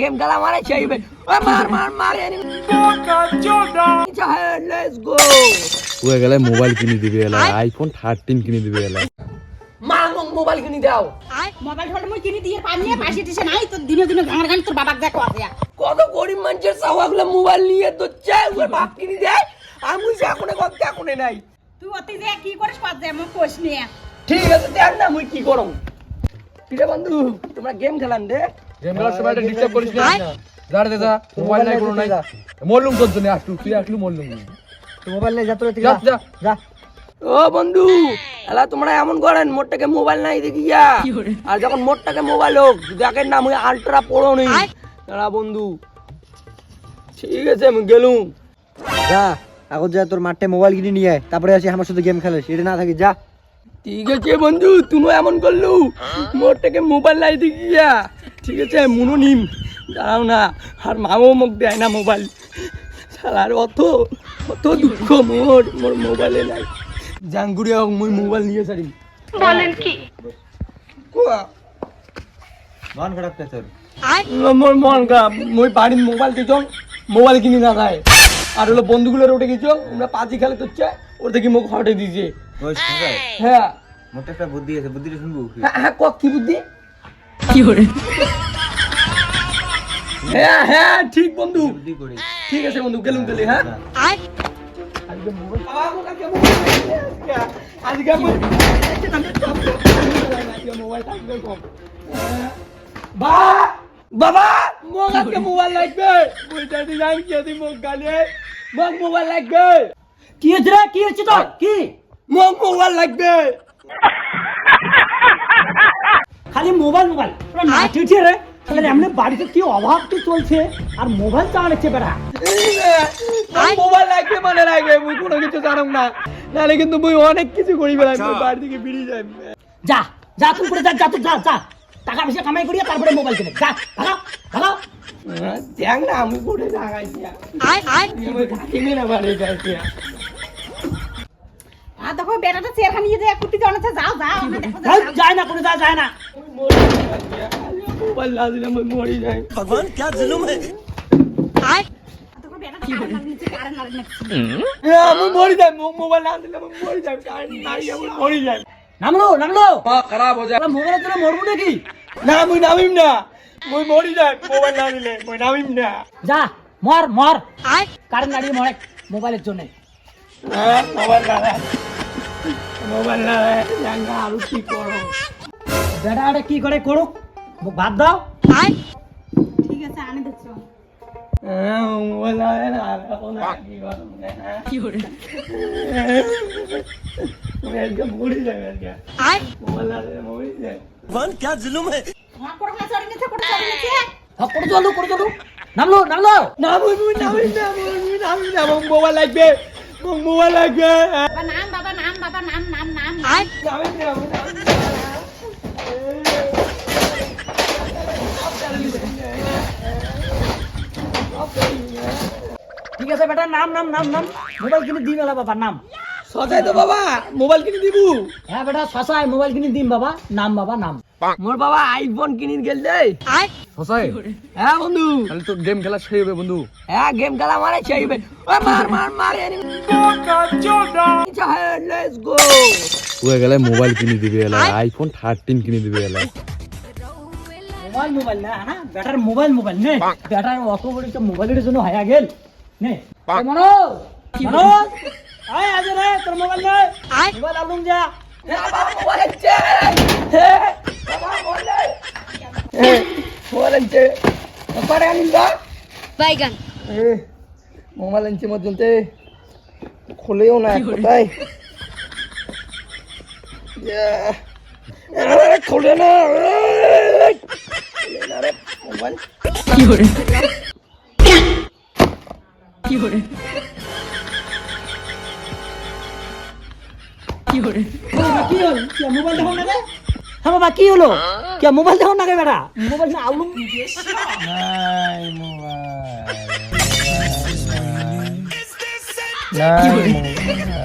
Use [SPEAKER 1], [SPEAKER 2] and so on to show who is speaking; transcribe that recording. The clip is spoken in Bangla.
[SPEAKER 1] गेम খেলা মারে চাইবে মার মার মার লেটস গো
[SPEAKER 2] ও গেলে মোবাইল কিনে দিবে এলা আইফোন থার্টিন কিনে দিবে এলা।
[SPEAKER 1] মা মোক মোবাইল কিনি দাও।
[SPEAKER 3] মোবাইল ফোন মই কিনি দিয়ে পানি পাশে টিসে নাই তো দিনে দিনে গান গান তোর বাবাক দেখো আছে
[SPEAKER 1] কত গরিব মানুষের সাওয়াগুলো মোবাইল নিয়ে তো চাই ওর বাপ কিনি দেয় আমি বুঝি এখন কথা এখন নাই।
[SPEAKER 3] তুই অতি যে কি করিস পাত যে মোক কোশ নিয়ে
[SPEAKER 1] ঠিক আছে দেখ না মুই কি করম। কিরে বন্ধু তোমরা গেম খেলান রে
[SPEAKER 2] গেম সময় এটা ডিস্টার্ব করিস না। যা রে যা মোবাইল নাই কোনো নাই। মরলুম তোর জন্য আসলু তুই আসলু মরলুম।
[SPEAKER 4] মোবাইল নিয়ে যা তোর
[SPEAKER 2] যা যা
[SPEAKER 4] যা।
[SPEAKER 1] ও বন্ধু এলা তোমরা এমন করেন মোটটাকে মোবাইল নাই দেখি গিয়া। আর যখন মোটটাকে মোবাইল হোক দেখেন না মুই আলট্রা পড়ো নি। এলা বন্ধু ঠিক আছে আমি গেলুম।
[SPEAKER 4] যা এখন যা তোর মাঠে মোবাইল কিনে নিয়ে আয়। তারপরে আসি আমার সাথে গেম খেলিস এটা না থাকি যা।
[SPEAKER 1] ঠিক আছে বন্ধু তুমি এমন করলু। মোটটাকে মোবাইল নাই দেখি গিয়া। ঠিক আছে মুনো নিম। দাঁড়াও না আর মাও মোক দেয় না মোবাইল। শালার অত অত দুঃখ মোর মোর মোবাইলে নাই। জাঙ্গুড়ি হোক মুই মোবাইল নিয়ে সারিম বলেন কি?
[SPEAKER 4] মন খারাপ তোর?
[SPEAKER 1] মোর মন খারাপ। মুই বাড়ির মোবাইল দিছ মোবাইল কিনি না যায় আর হলো বন্ধুগুলোর উঠে গেছ আমরা পাঁচি খেলে তোচ্ছে ওর থেকে মুখ হটে দিয়েছে
[SPEAKER 4] ওই
[SPEAKER 1] হ্যাঁ।
[SPEAKER 4] মোটা একটা বুদ্ধি আছে বুদ্ধিটা শুনব
[SPEAKER 1] হ্যাঁ হ্যাঁ কক কি বুদ্ধি? কি করে? হ্যাঁ হ্যাঁ ঠিক বন্ধু। ঠিক আছে বন্ধু গেলুম গেলি হ্যাঁ? আজকে মোবাইল আজকে বাবা মোক আজকে মোবাইল লাগবে। বইটা দিলাম মোক গালে মোক মোবাইল লাগবে।
[SPEAKER 4] কি হচ্ছে রে? কি হচ্ছে তোর? কি?
[SPEAKER 1] মোক মোবাইল লাগবে।
[SPEAKER 4] খালি মোবাইল মোবাইল। তোরা নাচি উঠিয়ে রে তাহলে এমনি বাড়িতে কি অভাব তো চলছে? আর মোবাইল চালাচ্ছে বেড়া।
[SPEAKER 1] মোবাইল লাগবে মানে লাগবে মুই কোনো কিছু জানাম না। নাহলে কিন্তু মুই অনেক কিছু করি বেড়াই বাড়ি থেকে বেরিয়ে যাই।
[SPEAKER 4] যা যা তুই করে যা যা তুই যা যা। টাকা পয়সা কামাই করিয়া তারপরে মোবাইল কিনে। যা ভাগা ভাগা
[SPEAKER 1] দেখ না আমি করে লাগাইছি আমি থাকিনি না বাড়ি যাইছি
[SPEAKER 3] আর দেখো বেটাটা নিয়ে যায় কুটি না যাও যাও।
[SPEAKER 4] যায় না কোনো যা যায় না।
[SPEAKER 1] মোবাইল না দিলে আমি মরি যাই
[SPEAKER 3] আর দেখো বেটাটা কারেন্ট নিচে কারেন্ট লাগি নাকি
[SPEAKER 1] আমি মরি যাই মোক মোবাইল না দিলে আমি মরি যাই কারেন্ট নাই আমি মরি যাই
[SPEAKER 4] নামলো নামলো
[SPEAKER 1] মা খারাপ হয়ে যায়
[SPEAKER 4] তোরা মোবাইলের জন্য মরবো নাকি
[SPEAKER 1] না মুই নামিম না মুই মরি যাই মোবাইল না দিলে মুই নামিম না
[SPEAKER 4] যা মর মর কারেন্ট গাড়ি মরে মোবাইলের জন্য
[SPEAKER 1] হ্যাঁ, মোবাইল না দেয়। মোবাইল না দেয়, জাঙ্গা আরো কি করো
[SPEAKER 4] বেটা আরে কি করে করুক ভাত দাও
[SPEAKER 3] ঠিক আছে আনি দিচ্ছো
[SPEAKER 1] হ্যাঁ, হ্যাঁ?
[SPEAKER 4] নামলো নামলো
[SPEAKER 1] মোক মোবাইল লাগবে মোবাইল লাগবে
[SPEAKER 3] বাবা নাম বাবা নাম বাবা নাম নাম নাম
[SPEAKER 1] নামিম না মুই নামিম না
[SPEAKER 4] ঠিক আছে বেটা নাম নাম নাম নাম। মোবাইল কিনে দিম এলা বাবা নাম।
[SPEAKER 1] সজাই তো বাবা মোবাইল কিনে দিবু।
[SPEAKER 4] হ্যাঁ বেটা শশায় মোবাইল কিনে দিম বাবা নাম বাবা নাম।
[SPEAKER 1] মোর বাবা আইফোন কিনে গেল দেই
[SPEAKER 2] সসাই
[SPEAKER 1] হ্যাঁ বন্ধু।
[SPEAKER 2] তাহলে তো গেম খেলা সেই হবে বন্ধু।
[SPEAKER 1] হ্যাঁ গেম খেলা মারে চাইবে ওই মার মার মার লেটস গো
[SPEAKER 2] ও গেলে মোবাইল কিনে দিবে এলা আইফোন থার্টিন কিনে দিবে এলা।
[SPEAKER 4] মোবাইল মোবাইল না হ্যাঁ? বেটার মোবাইল মোবাইল নে। বেটার অত বড় একটা মোবাইলের জন্য হায়া গেল নে। মনো মনো আয় আজ রে তোর মোবাইল নে। মোবাইল আলুম যা।
[SPEAKER 1] বাবা মোবাইল বাবা মোবাইল আছে পরে আনিন্দা
[SPEAKER 5] বাইগান।
[SPEAKER 1] এ মোবাইল আনছে মধ্যে খুলেও না কোথায় খুলে খুলে না। রে মোবাইল
[SPEAKER 4] কি হল কি মোবাইল দেখো না রে হ্যাঁ বাবা কি হলো কি মোবাইল দেখো না রে বেটা মোবাইল না আলুম
[SPEAKER 1] নাই মোবাইল নাই মোবাইল